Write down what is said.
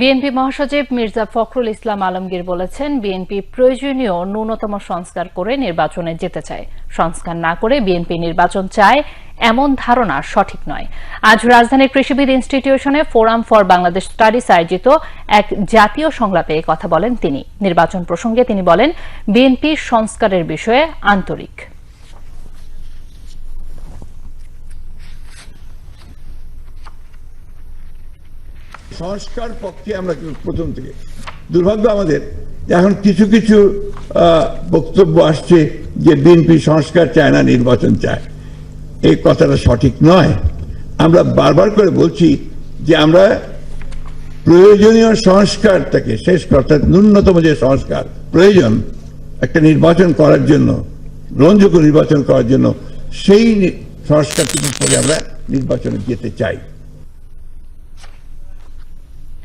BNP মহাসচিব মির্জা ফখরুল ইসলাম আলমগীর বলেছেন, BNP প্রয়োজনীয় ন্যূনতম সংস্কার করে নির্বাচনে যেতে চায়। সংস্কার না করে বিএনপি নির্বাচন চায় এমন ধারণা সঠিক নয়। আজ রাজধানীর কৃষিবিদ ইনস্টিটিউশনে ফোরাম ফর বাংলাদেশ স্টাডিজ আয়োজিত এক জাতীয় সংলাপে কথা বলেন তিনি। নির্বাচন প্রসঙ্গে তিনি বলেন, বিএনপি সংস্কারের বিষয়ে আন্তরিক। সংস্কার পক্ষে আমরা প্রথম থেকে। দুর্ভাগ্য আমাদের এখন কিছু কিছু বক্তব্য আসছে যে বিএনপি সংস্কার চায় না, নির্বাচন চায়। এই কথাটা সঠিক নয়। আমরা বারবার করে বলছি যে আমরা প্রয়োজনীয় সংস্কারটাকে শেষ অর্থাৎ ন্যূনতম যে সংস্কার প্রয়োজন, একটা নির্বাচন করার জন্য, গ্রহণযোগ্য নির্বাচন করার জন্য, সেই সংস্কারটুকু করে আমরা নির্বাচনে যেতে চাই।